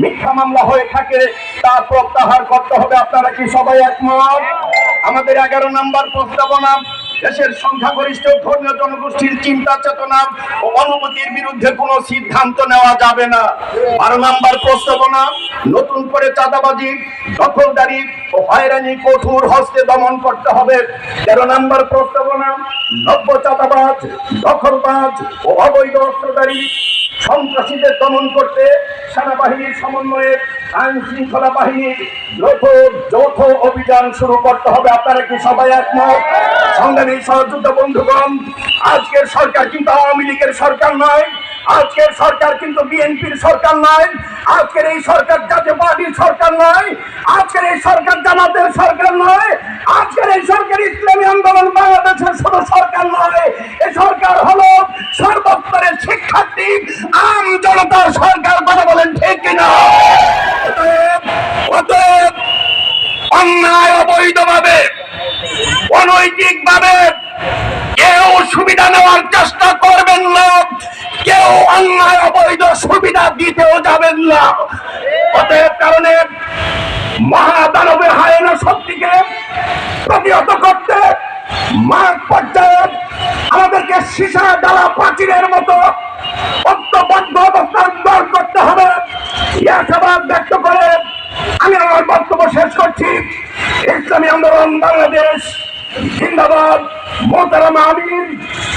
মিথ্যা মামলা হয়ে থাকে তা প্রত্যাহার করতে হবে। আপনারা কি সবাই একমত? আমাদের এগারো নাম্বার প্রস্তাবনা, দেশের সংখ্যাগরিষ্ঠ ধর্মীয় জনগোষ্ঠীর চিন্তা চেতনা ও অনুভূতির বিরুদ্ধে কোনো সিদ্ধান্ত নেওয়া যাবে না। বারো নাম্বার প্রস্তাবনা, নতুন করে চাঁদাবাজি, দখলদারি ও হয়রানি কঠোর হস্তে দমন করতে হবে। তেরো নাম্বার প্রস্তাবনা, নব্য চাঁদাবাজ, দখলবাজ ও অবৈধ অস্ত্রধারী সন্ত্রাসীদের দমন করতে সেনাবাহিনীর সমন্বয়ে আইন শৃঙ্খলা বাহিনীর যৌথ অভিযান শুরু করতে হবে। আপনারা কি সবাই একমত? সংগ্রামী সহযোদ্ধা বন্ধুগণ, আজকের সরকার কিন্তু আওয়ামী লীগের সরকার নয়। আজকের সরকার কিন্তু বিএনপির সরকার নয়। আজকের এই সরকার জাতীয় পার্টির সরকার নয়। আজকের এই সরকার জামাতের সরকার নয়। আজকের এই সরকার ইসলামী আন্দোলন বাংলাদেশের শুধু সরকার নয়। এই সরকার হলো আম জনতার সরকার কথা বলেন ঠিক কিনা? অতএব অন্যায় অবৈধভাবে অনৈতিক ভাবে কেউ সুবিধা নেওয়ার চেষ্টা করবেন না, কেউ অন্যায় অবৈধ সুবিধা দিতেও যাবেন না। পর্যায়ে আমাদেরকে সীসা ডালা প্রাচীরের মতো ঐক্যবদ্ধ অবস্থান করতে হবে। এই আশাবাদ ব্যক্ত করে আমি আমার বক্তব্য শেষ করছি। ইসলামী আন্দোলন, বাংলাদেশ, জিন্দাবাদ মোহতারাম আমির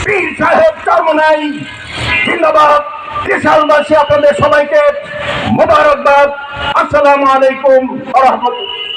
পীর সাহেব চরমনাই জিন্দাবাদ বিশালবাসী আপনাদের সবাইকে মোবারকবাদ। আসসালামু আলাইকুম রহমতুল্লাহ।